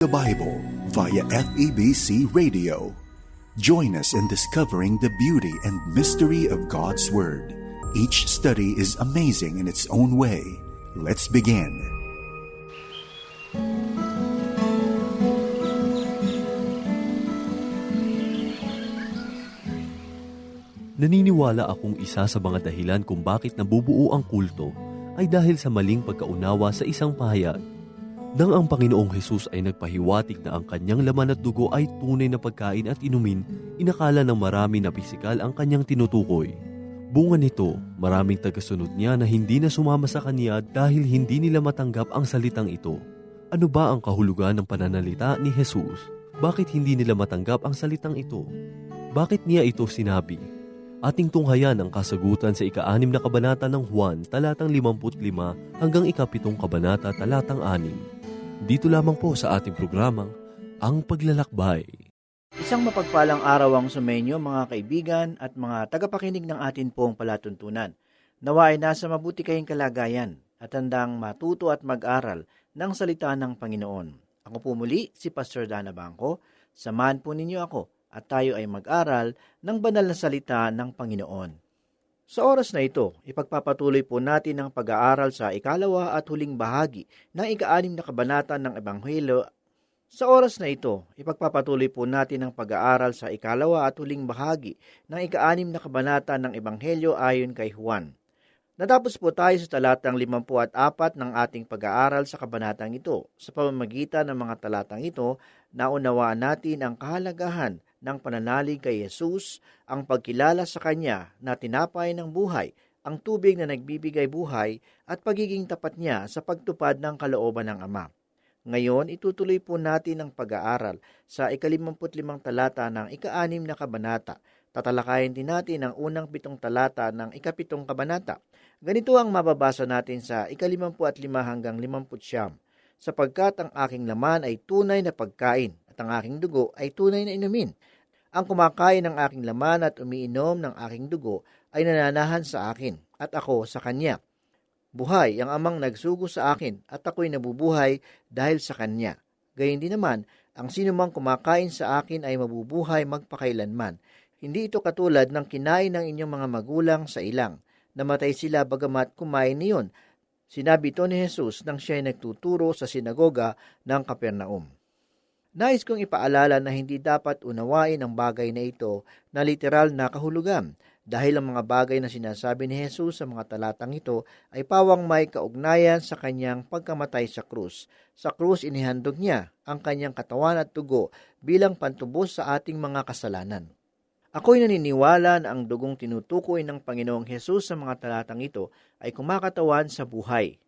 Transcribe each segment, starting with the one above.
the Bible via FEBC Radio. Join us in discovering the beauty and mystery of God's Word. Each study is amazing in its own way. Let's begin. Naniniwala akong isa sa mga dahilan kung bakit nabubuo ang kulto ay dahil sa maling pagkaunawa sa isang pahayag. Nang ang Panginoong Hesus ay nagpahiwatig na ang kanyang laman at dugo ay tunay na pagkain at inumin, inakala ng marami na pisikal ang kanyang tinutukoy. Bunga nito, maraming tagasunod niya na hindi na sumama sa kanya dahil hindi nila matanggap ang salitang ito. Ano ba ang kahulugan ng pananalita ni Jesus? Bakit hindi nila matanggap ang salitang ito? Bakit niya ito sinabi? Ating tunghayan ang kasagutan sa ika-anim na kabanata ng Juan, talatang 55 hanggang ikapitong kabanata, talatang 6. Dito lamang po sa ating programang Ang Paglalakbay. Isang mapagpalang araw ang sumenyo mga kaibigan at mga tagapakinig ng atin pong palatuntunan. Nawa ay nasa mabuti kayong kalagayan at handang matuto at mag-aral ng salita ng Panginoon. Ako po muli si Pastor Dana Bangko. Samahan po ninyo ako at tayo ay mag-aral ng banal na salita ng Panginoon. Sa oras na ito, ipagpapatuloy po natin ang pag-aaral sa ikalawa at huling bahagi ng ika-anim na kabanata ng Ebanghelyo sa oras na ito, ipagpapatuloy po natin ang pag-aaral sa ikalawa at huling bahagi ng ika-anim na kabanata ng Ebanghelyo ayon kay Juan. Natapos po tayo sa talatang 54 ng ating pag-aaral sa kabanatang ito. Sa pamamagitan ng mga talatang ito, naunawaan natin ang kahalagahan ng pananalig kay Jesus, ang pagkilala sa Kanya na tinapay ng buhay, ang tubig na nagbibigay buhay, at pagiging tapat niya sa pagtupad ng kalooban ng Ama. Ngayon, itutuloy po natin ang pag-aaral sa ikalimamputlimang talata ng ika-anim na kabanata. Tatalakayin din natin ang unang pitong talata ng ikapitong kabanata. Ganito ang mababasa natin sa ikalimampu at lima hanggang limamput siyam. Sapagkat ang aking laman ay tunay na pagkain at ang aking dugo ay tunay na inumin. Ang kumakain ng aking laman at umiinom ng aking dugo ay nananahan sa akin at ako sa kanya Buhay ang amang nagsugo sa akin at ako'y nabubuhay dahil sa kanya. Gayun din naman, ang sinumang kumakain sa akin ay mabubuhay magpakailanman. Hindi ito katulad ng kinain ng inyong mga magulang sa ilang. Namatay sila bagamat kumain niyon. Sinabi ito ni Jesus nang siya ay nagtuturo sa sinagoga ng Kapernaum. Nais kong ipaalala na hindi dapat unawain ang bagay na ito na literal na kahulugan dahil ang mga bagay na sinasabi ni Jesus sa mga talatang ito ay pawang may kaugnayan sa kanyang pagkamatay sa krus. Sa krus inihandog niya ang kanyang katawan at tugo bilang pantubos sa ating mga kasalanan. Ako'y naniniwala na ang dugong tinutukoy ng Panginoong Hesus sa mga talatang ito ay kumakatawan sa buhay.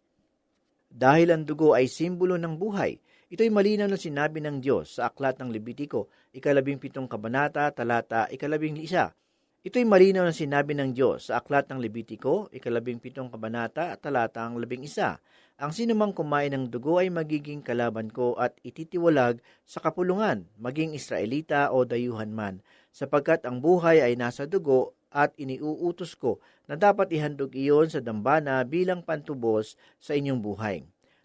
Dahil ang dugo ay simbolo ng buhay, ito'y malinaw na sinabi ng Diyos sa aklat ng Lebitiko, ikalabing pitong kabanata, talata, ikalabing isa, Ito'y malinaw na sinabi ng Diyos sa aklat ng Lebitiko, ikalabing pitong kabanata at talatang labing isa. Ang sinumang kumain ng dugo ay magiging kalaban ko at ititiwalag sa kapulungan, maging Israelita o dayuhan man, sapagkat ang buhay ay nasa dugo at iniuutos ko na dapat ihandog iyon sa dambana bilang pantubos sa inyong buhay.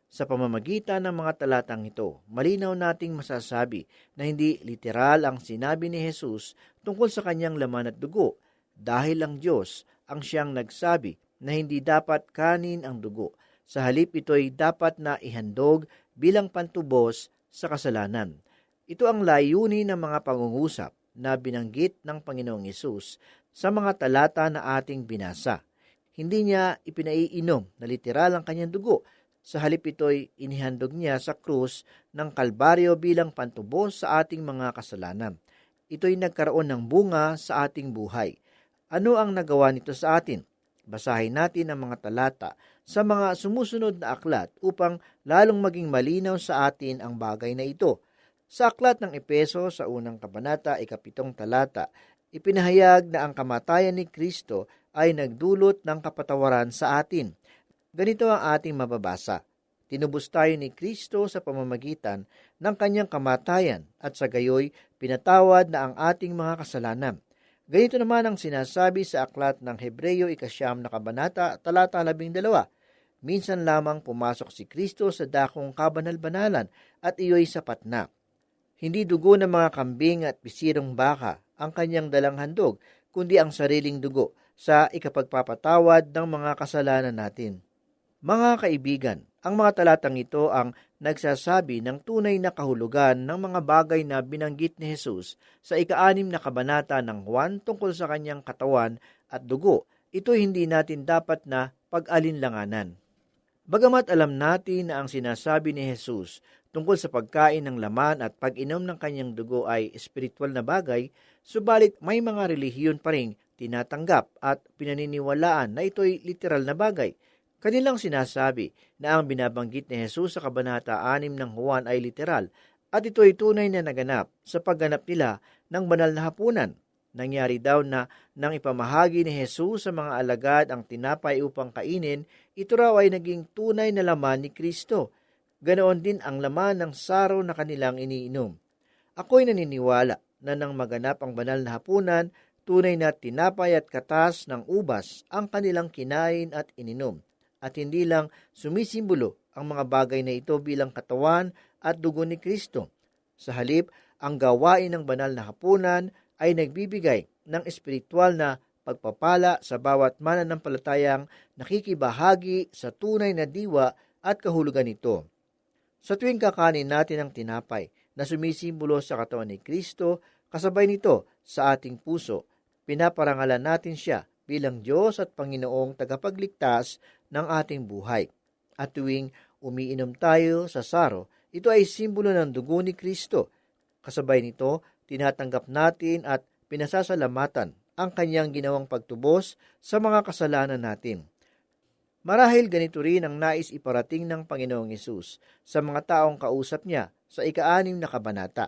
Sa pamamagitan ng mga talatang ito, malinaw nating masasabi na hindi literal ang sinabi ni Jesus tungkol sa kanyang laman at dugo dahil ang Diyos ang siyang nagsabi na hindi dapat kanin ang dugo. Sa halip ito'y dapat na ihandog bilang pantubos sa kasalanan. Ito ang layunin ng mga pangungusap na binanggit ng Panginoong Yesus sa mga talata na ating binasa. Hindi niya ipinaiinom na literal ang kanyang dugo, sa halip ito'y inihandog niya sa krus ng Kalbaryo bilang pantubos sa ating mga kasalanan. Ito'y nagkaroon ng bunga sa ating buhay. Ano ang nagawa nito sa atin? Basahin natin ang mga talata sa mga sumusunod na aklat upang lalong maging malinaw sa atin ang bagay na ito. Sa aklat ng Epeso sa unang kabanata, ikapitong talata, ipinahayag na ang kamatayan ni Kristo ay nagdulot ng kapatawaran sa atin Ganito ang ating mababasa. Tinubos tayo ni Kristo sa pamamagitan ng kanyang kamatayan at sa gayoy pinatawad na ang ating mga kasalanan. Ganito naman ang sinasabi sa aklat ng Hebreyo ikasyam na kabanata talata labing dalawa. Minsan lamang pumasok si Kristo sa dakong kabanal-banalan at iyo'y sapat na. Hindi dugo ng mga kambing at pisirong baka ang kanyang dalang handog, kundi ang sariling dugo sa ikapagpapatawad ng mga kasalanan natin. Mga kaibigan, ang mga talatang ito ang nagsasabi ng tunay na kahulugan ng mga bagay na binanggit ni Jesus sa ikaanim na kabanata ng Juan tungkol sa kanyang katawan at dugo. Ito hindi natin dapat na pag-alinlanganan. Bagamat alam natin na ang sinasabi ni Jesus tungkol sa pagkain ng laman at pag-inom ng kanyang dugo ay espiritual na bagay, subalit may mga relihiyon pa rin tinatanggap at pinaniniwalaan na ito'y literal na bagay. Kanilang sinasabi na ang binabanggit ni Jesus sa Kabanata 6 ng Juan ay literal at ito'y tunay na naganap sa pagganap nila ng banal na hapunan. Nangyari daw na nang ipamahagi ni Jesus sa mga alagad ang tinapay upang kainin, ito raw ay naging tunay na laman ni Kristo. Ganoon din ang laman ng saro na kanilang iniinom. Ako'y naniniwala na nang maganap ang banal na hapunan, tunay na tinapay at katas ng ubas ang kanilang kinain at ininom. At hindi lang sumisimbolo ang mga bagay na ito bilang katawan at dugo ni Kristo. Sa halip, ang gawain ng banal na hapunan ay nagbibigay ng espiritual na pagpapala sa bawat mananampalatayang nakikibahagi sa tunay na diwa at kahulugan nito. Sa tuwing kakanin natin ang tinapay na sumisimbolo sa katawan ni Kristo, kasabay nito sa ating puso, pinaparangalan natin siya bilang Diyos at Panginoong tagapagligtas ng ating buhay. At tuwing umiinom tayo sa saro, ito ay simbolo ng dugo ni Kristo. Kasabay nito, tinatanggap natin at pinasasalamatan ang kanyang ginawang pagtubos sa mga kasalanan natin. Marahil ganito rin ang nais iparating ng Panginoong Yesus sa mga taong kausap niya sa ikaanim na kabanata.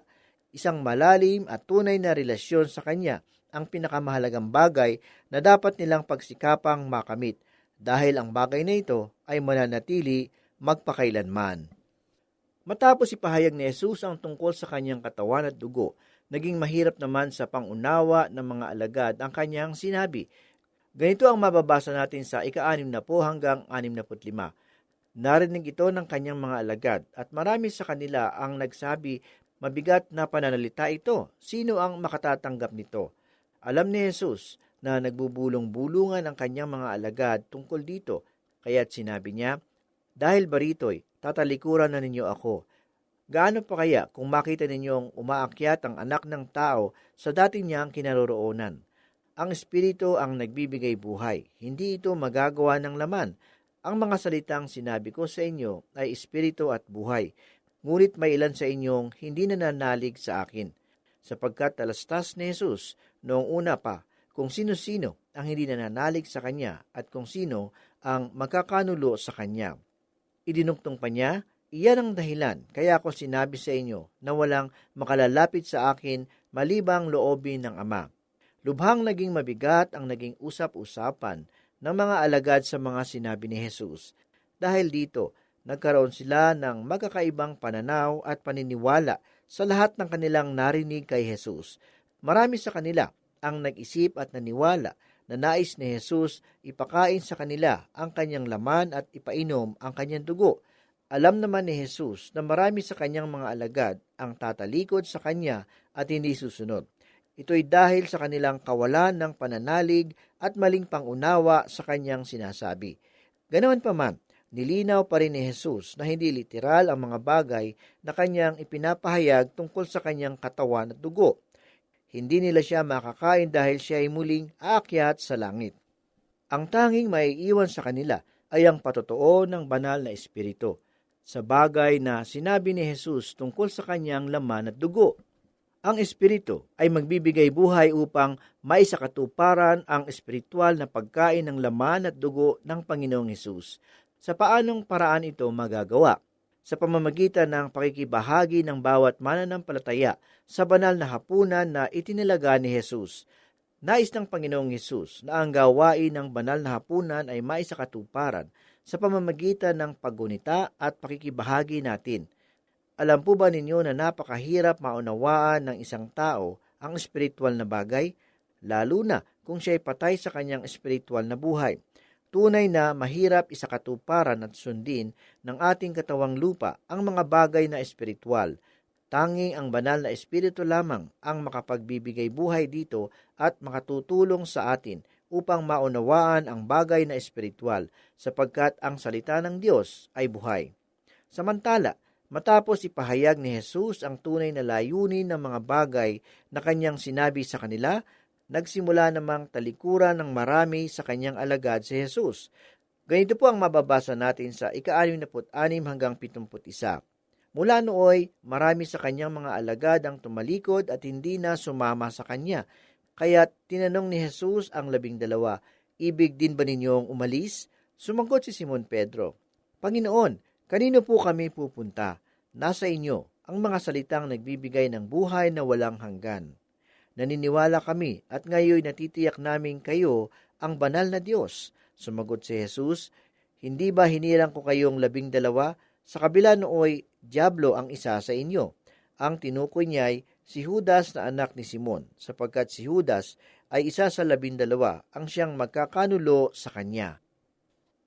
Isang malalim at tunay na relasyon sa Kanya ang pinakamahalagang bagay na dapat nilang pagsikapang makamit dahil ang bagay na ito ay mananatili magpakailanman. Matapos ipahayag ni Jesus ang tungkol sa kanyang katawan at dugo, naging mahirap naman sa pangunawa ng mga alagad ang kanyang sinabi. Ganito ang mababasa natin sa ika-anim na po hanggang anim na putlima. Narinig ito ng kanyang mga alagad at marami sa kanila ang nagsabi, mabigat na pananalita ito. Sino ang makatatanggap nito? Alam ni Jesus na nagbubulong-bulungan ang kanyang mga alagad tungkol dito, kaya't sinabi niya, Dahil barito'y tatalikuran na ninyo ako. Gaano pa kaya kung makita ninyong umaakyat ang anak ng tao sa dati niyang kinaroroonan? Ang Espiritu ang nagbibigay buhay, hindi ito magagawa ng laman. Ang mga salitang sinabi ko sa inyo ay Espiritu at buhay, ngunit may ilan sa inyong hindi nananalig sa akin. Sapagkat talastas ni Jesus noong una pa kung sino-sino ang hindi nananalig sa Kanya at kung sino ang magkakanulo sa Kanya. Idinugtong pa niya, iyan ang dahilan kaya ako sinabi sa inyo na walang makalalapit sa akin malibang loobin ng Ama. Lubhang naging mabigat ang naging usap-usapan ng mga alagad sa mga sinabi ni Jesus. Dahil dito, nagkaroon sila ng magkakaibang pananaw at paniniwala sa lahat ng kanilang narinig kay Jesus. Marami sa kanila ang nag-isip at naniwala na nais ni Jesus ipakain sa kanila ang kanyang laman at ipainom ang kanyang dugo. Alam naman ni Jesus na marami sa kanyang mga alagad ang tatalikod sa kanya at hindi susunod. Ito'y dahil sa kanilang kawalan ng pananalig at maling pangunawa sa kanyang sinasabi. Ganoon pa man, nilinaw pa rin ni Jesus na hindi literal ang mga bagay na kanyang ipinapahayag tungkol sa kanyang katawan at dugo hindi nila siya makakain dahil siya ay muling aakyat sa langit. Ang tanging maiiwan sa kanila ay ang patotoo ng banal na espiritu sa bagay na sinabi ni Jesus tungkol sa kanyang laman at dugo. Ang espiritu ay magbibigay buhay upang maisakatuparan ang espiritual na pagkain ng laman at dugo ng Panginoong Hesus. Sa paanong paraan ito magagawa? Sa pamamagitan ng pakikibahagi ng bawat mananampalataya sa banal na hapunan na itinilaga ni Jesus. Nais ng Panginoong Hesus na ang gawain ng banal na hapunan ay maisakatuparan sa pamamagitan ng paggunita at pakikibahagi natin. Alam po ba ninyo na napakahirap maunawaan ng isang tao ang espiritual na bagay, lalo na kung siya ay patay sa kanyang espiritual na buhay. Tunay na mahirap isakatuparan at sundin ng ating katawang lupa ang mga bagay na espiritual. Tanging ang banal na espiritu lamang ang makapagbibigay buhay dito at makatutulong sa atin upang maunawaan ang bagay na espiritual sapagkat ang salita ng Diyos ay buhay. Samantala, matapos ipahayag ni Jesus ang tunay na layunin ng mga bagay na kanyang sinabi sa kanila, nagsimula namang talikuran ng marami sa kanyang alagad si Jesus. Ganito po ang mababasa natin sa ika-66 hanggang 71. Mula nooy, marami sa kanyang mga alagad ang tumalikod at hindi na sumama sa kanya. Kaya tinanong ni Jesus ang labing dalawa, Ibig din ba ninyong umalis? Sumagot si Simon Pedro, Panginoon, kanino po kami pupunta? Nasa inyo ang mga salitang nagbibigay ng buhay na walang hanggan. Naniniwala kami at ngayon natitiyak namin kayo ang banal na Diyos. Sumagot si Jesus, Hindi ba hinirang ko kayong labing dalawa? Sa kabila nooy, Diablo ang isa sa inyo. Ang tinukoy niya ay si Judas na anak ni Simon, sapagkat si Judas ay isa sa labindalawa ang siyang magkakanulo sa kanya.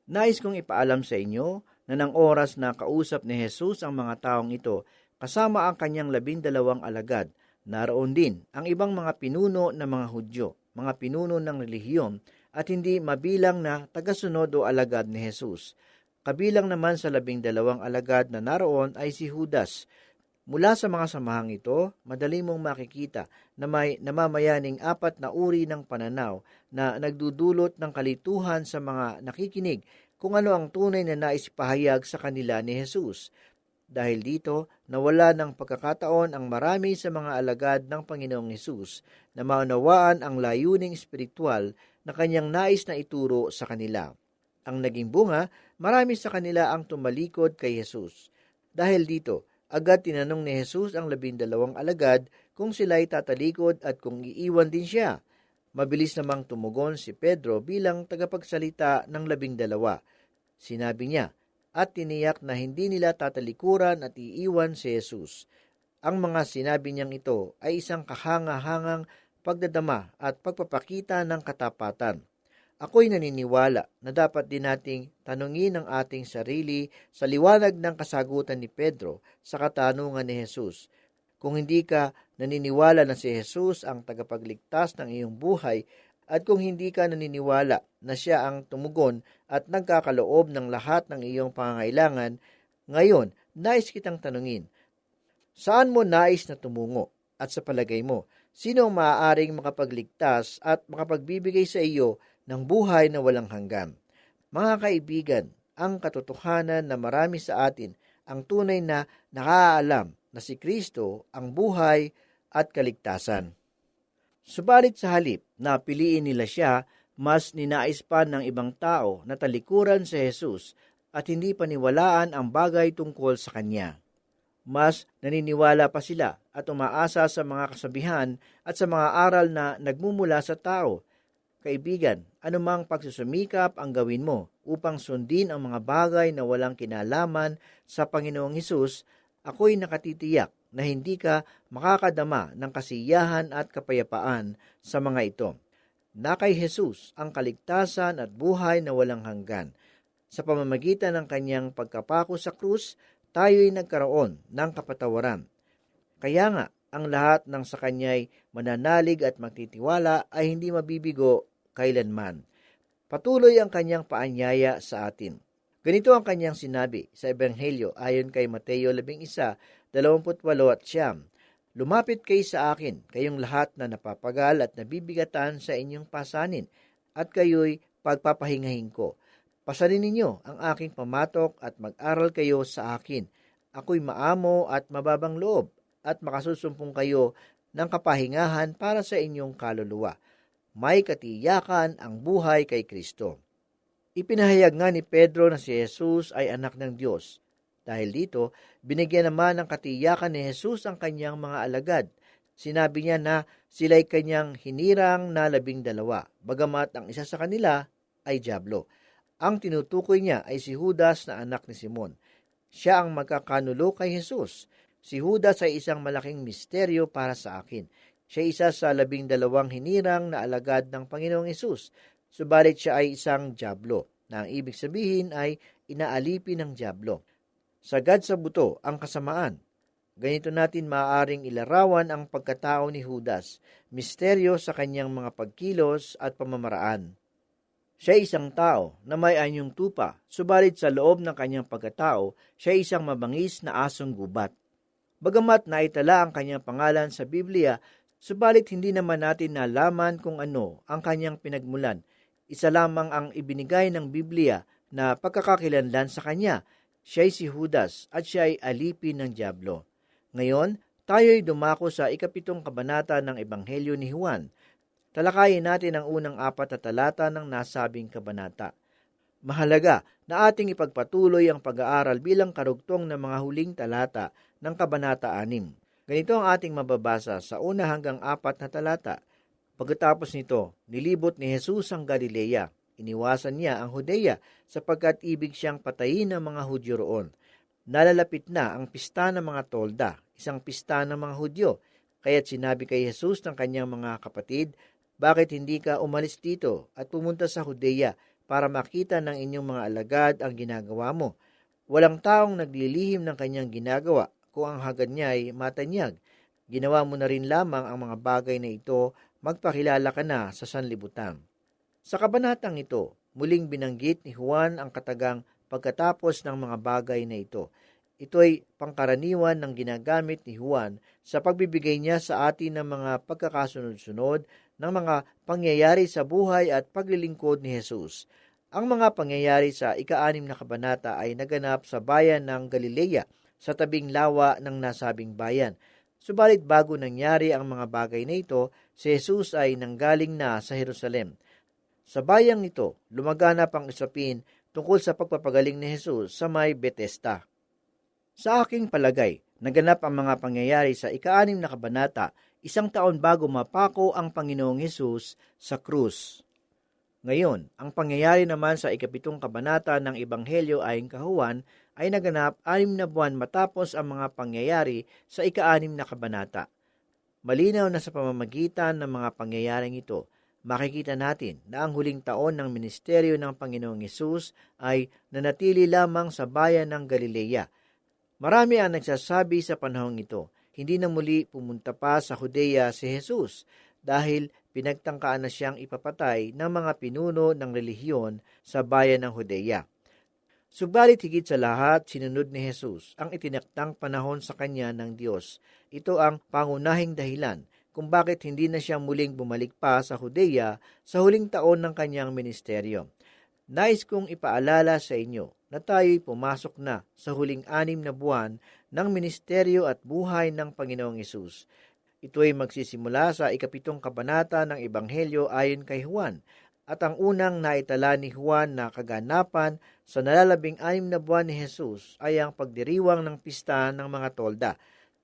Nais kong ipaalam sa inyo na ng oras na kausap ni Jesus ang mga taong ito, kasama ang kanyang labindalawang alagad, Naroon din ang ibang mga pinuno ng mga Hudyo, mga pinuno ng relihiyon at hindi mabilang na tagasunod o alagad ni Jesus. Kabilang naman sa labing dalawang alagad na naroon ay si Judas. Mula sa mga samahang ito, madali mong makikita na may namamayaning apat na uri ng pananaw na nagdudulot ng kalituhan sa mga nakikinig kung ano ang tunay na naispahayag sa kanila ni Jesus. Dahil dito, nawala ng pagkakataon ang marami sa mga alagad ng Panginoong Hesus na maunawaan ang layuning espiritual na kanyang nais na ituro sa kanila. Ang naging bunga, marami sa kanila ang tumalikod kay Jesus. Dahil dito, agad tinanong ni Jesus ang labindalawang alagad kung sila'y tatalikod at kung iiwan din siya. Mabilis namang tumugon si Pedro bilang tagapagsalita ng labindalawa. Sinabi niya, at tiniyak na hindi nila tatalikuran at iiwan si Jesus. Ang mga sinabi niyang ito ay isang kahanga-hangang pagdadama at pagpapakita ng katapatan. Ako'y naniniwala na dapat din nating tanungin ang ating sarili sa liwanag ng kasagutan ni Pedro sa katanungan ni Jesus. Kung hindi ka naniniwala na si Jesus ang tagapagligtas ng iyong buhay at kung hindi ka naniniwala na siya ang tumugon at nagkakaloob ng lahat ng iyong pangangailangan, ngayon, nais kitang tanungin, saan mo nais na tumungo? At sa palagay mo, sino ang maaaring makapagligtas at makapagbibigay sa iyo ng buhay na walang hanggan? Mga kaibigan, ang katotohanan na marami sa atin ang tunay na nakaalam na si Kristo ang buhay at kaligtasan. Subalit sa halip na piliin nila siya, mas ninais pa ng ibang tao na talikuran si Jesus at hindi paniwalaan ang bagay tungkol sa kanya. Mas naniniwala pa sila at umaasa sa mga kasabihan at sa mga aral na nagmumula sa tao. Kaibigan, anumang pagsusumikap ang gawin mo upang sundin ang mga bagay na walang kinalaman sa Panginoong Hesus, ako'y nakatitiyak na hindi ka makakadama ng kasiyahan at kapayapaan sa mga ito. Na kay Jesus ang kaligtasan at buhay na walang hanggan. Sa pamamagitan ng kanyang pagkapako sa krus, tayo'y nagkaroon ng kapatawaran. Kaya nga, ang lahat ng sa kanya'y mananalig at magtitiwala ay hindi mabibigo kailanman. Patuloy ang kanyang paanyaya sa atin. Ganito ang kanyang sinabi sa Ebanghelyo ayon kay Mateo 11, 28 at siyam. Lumapit kay sa akin, kayong lahat na napapagal at nabibigatan sa inyong pasanin, at kayo'y pagpapahingahin ko. Pasanin ninyo ang aking pamatok at mag-aral kayo sa akin. Ako'y maamo at mababang loob, at makasusumpong kayo ng kapahingahan para sa inyong kaluluwa. May katiyakan ang buhay kay Kristo. Ipinahayag nga ni Pedro na si Jesus ay anak ng Diyos dahil dito, binigyan naman ng katiyakan ni Jesus ang kanyang mga alagad. Sinabi niya na sila'y kanyang hinirang na labing dalawa, bagamat ang isa sa kanila ay Diablo. Ang tinutukoy niya ay si Judas na anak ni Simon. Siya ang magkakanulo kay Jesus. Si Judas ay isang malaking misteryo para sa akin. Siya isa sa labing dalawang hinirang na alagad ng Panginoong Yesus, subalit siya ay isang Diablo. na ang ibig sabihin ay inaalipin ng Diablo. Sagad sa buto ang kasamaan. Ganito natin maaaring ilarawan ang pagkatao ni Judas, misteryo sa kanyang mga pagkilos at pamamaraan. Siya isang tao na may anyong tupa, subalit sa loob ng kanyang pagkatao, siya isang mabangis na asong gubat. Bagamat naitala ang kanyang pangalan sa Biblia, subalit hindi naman natin nalaman kung ano ang kanyang pinagmulan. Isa lamang ang ibinigay ng Biblia na pagkakakilanlan sa kanya. Siya si Judas at siya ay alipin ng Diablo. Ngayon, tayo'y dumako sa ikapitong kabanata ng Ebanghelyo ni Juan. Talakayin natin ang unang apat na talata ng nasabing kabanata. Mahalaga na ating ipagpatuloy ang pag-aaral bilang karugtong ng mga huling talata ng Kabanata 6. Ganito ang ating mababasa sa una hanggang apat na talata. Pagkatapos nito, nilibot ni Jesus ang Galilea. Iniwasan niya ang Hudeya sapagkat ibig siyang patayin ng mga Hudyo roon. Nalalapit na ang pista ng mga tolda, isang pista ng mga Hudyo. Kaya't sinabi kay Jesus ng kanyang mga kapatid, Bakit hindi ka umalis dito at pumunta sa Hudeya para makita ng inyong mga alagad ang ginagawa mo? Walang taong naglilihim ng kanyang ginagawa kung ang hagad niya ay matanyag. Ginawa mo na rin lamang ang mga bagay na ito, magpakilala ka na sa sanlibutan. Sa kabanatang ito, muling binanggit ni Juan ang katagang pagkatapos ng mga bagay na ito. Ito ay pangkaraniwan ng ginagamit ni Juan sa pagbibigay niya sa atin ng mga pagkakasunod-sunod ng mga pangyayari sa buhay at paglilingkod ni Jesus. Ang mga pangyayari sa ika-anim na kabanata ay naganap sa bayan ng Galilea sa tabing lawa ng nasabing bayan. Subalit bago nangyari ang mga bagay na ito, si Jesus ay nanggaling na sa Jerusalem. Sa bayang ito, lumaganap ang isapin tungkol sa pagpapagaling ni Jesus sa may Bethesda. Sa aking palagay, naganap ang mga pangyayari sa ika-anim na kabanata isang taon bago mapako ang Panginoong Hesus sa krus. Ngayon, ang pangyayari naman sa ikapitong kabanata ng Ebanghelyo ayon kahuan ay naganap anim na buwan matapos ang mga pangyayari sa ika-anim na kabanata. Malinaw na sa pamamagitan ng mga pangyayaring ito, makikita natin na ang huling taon ng ministeryo ng Panginoong Yesus ay nanatili lamang sa bayan ng Galilea. Marami ang nagsasabi sa panahong ito, hindi na muli pumunta pa sa Judea si Jesus dahil pinagtangkaan na siyang ipapatay ng mga pinuno ng relihiyon sa bayan ng Judea. Subalit higit sa lahat, sinunod ni Jesus ang itinaktang panahon sa kanya ng Diyos. Ito ang pangunahing dahilan kung bakit hindi na siya muling bumalik pa sa Judea sa huling taon ng kanyang ministeryo. Nais kong ipaalala sa inyo na tayo'y pumasok na sa huling anim na buwan ng ministeryo at buhay ng Panginoong Isus. Ito ay magsisimula sa ikapitong kabanata ng Ebanghelyo ayon kay Juan at ang unang naitala ni Juan na kaganapan sa nalalabing anim na buwan ni Jesus ay ang pagdiriwang ng pista ng mga tolda.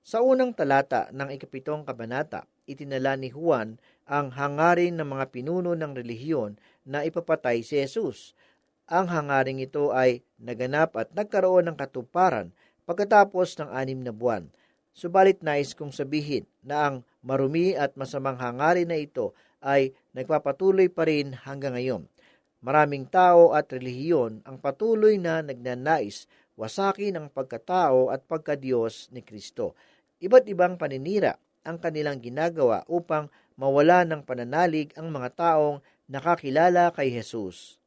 Sa unang talata ng ikapitong kabanata, itinala ni Juan ang hangarin ng mga pinuno ng relihiyon na ipapatay si Jesus. Ang hangaring ito ay naganap at nagkaroon ng katuparan pagkatapos ng anim na buwan. Subalit nais kong sabihin na ang marumi at masamang hangarin na ito ay nagpapatuloy pa rin hanggang ngayon. Maraming tao at relihiyon ang patuloy na nagnanais wasakin ang pagkatao at pagkadiyos ni Kristo. Iba't ibang paninira ang kanilang ginagawa upang mawala ng pananalig ang mga taong nakakilala kay Jesus.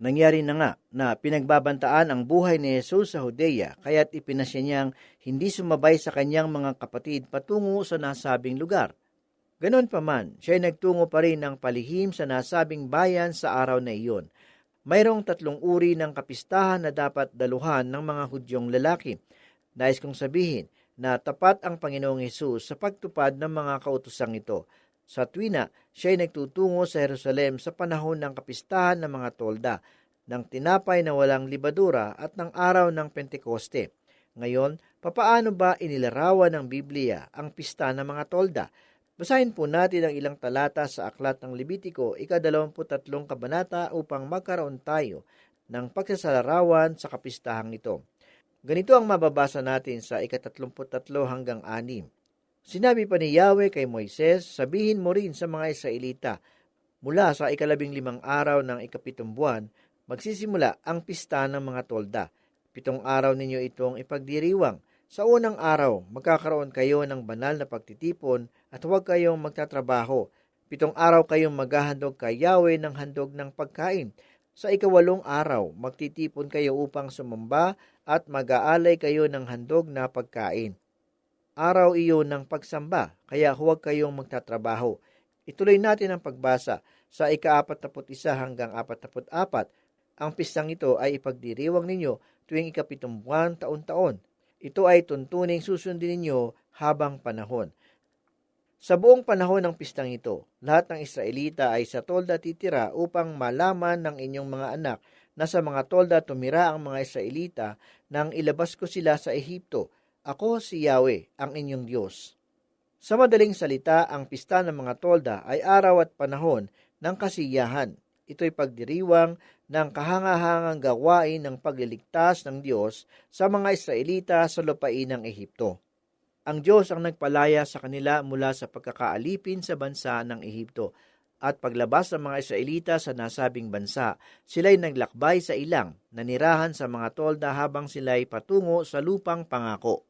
Nangyari na nga na pinagbabantaan ang buhay ni Jesus sa Judea kaya't ipinasya niyang hindi sumabay sa kanyang mga kapatid patungo sa nasabing lugar. Ganon pa man, siya ay nagtungo pa rin ng palihim sa nasabing bayan sa araw na iyon. Mayroong tatlong uri ng kapistahan na dapat daluhan ng mga Hudyong lalaki. Nais kong sabihin na tapat ang Panginoong Hesus sa pagtupad ng mga kautosang ito. Sa tuwina, siya ay nagtutungo sa Jerusalem sa panahon ng kapistahan ng mga tolda, ng tinapay na walang libadura at ng araw ng Pentekoste. Ngayon, papaano ba inilarawan ng Biblia ang pista ng mga tolda? Basahin po natin ang ilang talata sa aklat ng Libitiko, ikadalawamputatlong kabanata upang magkaroon tayo ng pagsasalarawan sa kapistahang ito. Ganito ang mababasa natin sa ikatatlumput-tatlo hanggang anim. Sinabi pa ni Yahweh kay Moises, sabihin mo rin sa mga Israelita, mula sa ikalabing limang araw ng ikapitong buwan, magsisimula ang pista ng mga tolda. Pitong araw ninyo itong ipagdiriwang. Sa unang araw, magkakaroon kayo ng banal na pagtitipon at huwag kayong magtatrabaho. Pitong araw kayong maghahandog kay Yahweh ng handog ng pagkain. Sa ikawalong araw, magtitipon kayo upang sumamba at mag-aalay kayo ng handog na pagkain. Araw iyon ng pagsamba, kaya huwag kayong magtatrabaho. Ituloy natin ang pagbasa sa ika-41 hanggang 44. Ang pistang ito ay ipagdiriwang ninyo tuwing ikapitong buwan taon-taon. Ito ay tuntuning susundin ninyo habang panahon. Sa buong panahon ng pistang ito, lahat ng Israelita ay sa tolda titira upang malaman ng inyong mga anak na sa mga tolda tumira ang mga Israelita nang ilabas ko sila sa Ehipto. Ako si Yahweh, ang inyong Diyos. Sa madaling salita, ang pista ng mga tolda ay araw at panahon ng kasiyahan. Ito'y pagdiriwang ng kahangahangang gawain ng pagliligtas ng Diyos sa mga Israelita sa lupain ng Ehipto. Ang Diyos ang nagpalaya sa kanila mula sa pagkakaalipin sa bansa ng Ehipto at paglabas ng mga Israelita sa nasabing bansa, sila'y naglakbay sa ilang, nanirahan sa mga tolda habang sila'y patungo sa lupang pangako.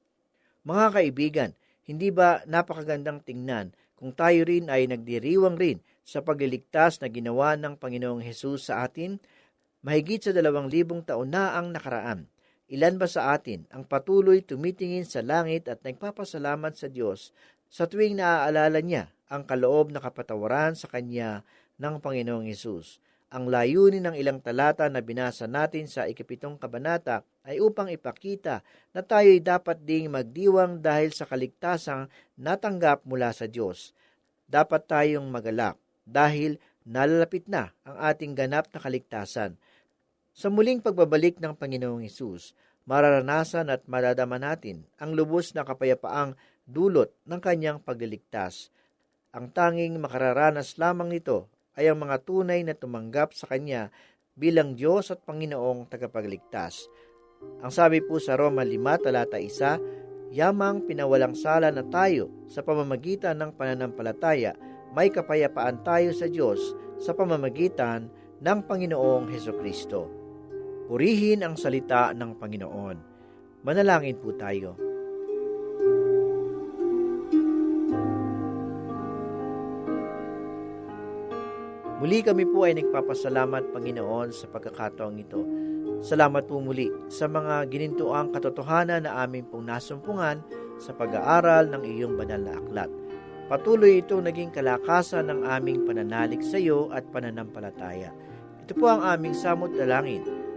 Mga kaibigan, hindi ba napakagandang tingnan kung tayo rin ay nagdiriwang rin sa pagliligtas na ginawa ng Panginoong Hesus sa atin? Mahigit sa dalawang libong taon na ang nakaraan. Ilan ba sa atin ang patuloy tumitingin sa langit at nagpapasalamat sa Diyos sa tuwing naaalala niya ang kaloob na kapatawaran sa Kanya ng Panginoong Hesus? Ang layunin ng ilang talata na binasa natin sa ikapitong kabanata ay upang ipakita na tayo'y dapat ding magdiwang dahil sa kaligtasang natanggap mula sa Diyos. Dapat tayong magalak dahil nalalapit na ang ating ganap na kaligtasan. Sa muling pagbabalik ng Panginoong Hesus, mararanasan at maradama natin ang lubos na kapayapaang dulot ng kanyang pagliligtas. Ang tanging makararanas lamang nito ay ang mga tunay na tumanggap sa Kanya bilang Diyos at Panginoong tagapagligtas. Ang sabi po sa Roma 5 talata 1, yamang pinawalang sala na tayo sa pamamagitan ng pananampalataya, may kapayapaan tayo sa Diyos sa pamamagitan ng Panginoong Heso Kristo. Purihin ang salita ng Panginoon. Manalangin po tayo. Muli kami po ay nagpapasalamat, Panginoon, sa pagkakataong ito. Salamat po muli sa mga ginintuang katotohanan na aming pong nasumpungan sa pag-aaral ng iyong banal na aklat. Patuloy itong naging kalakasan ng aming pananalig sa iyo at pananampalataya. Ito po ang aming samot dalangin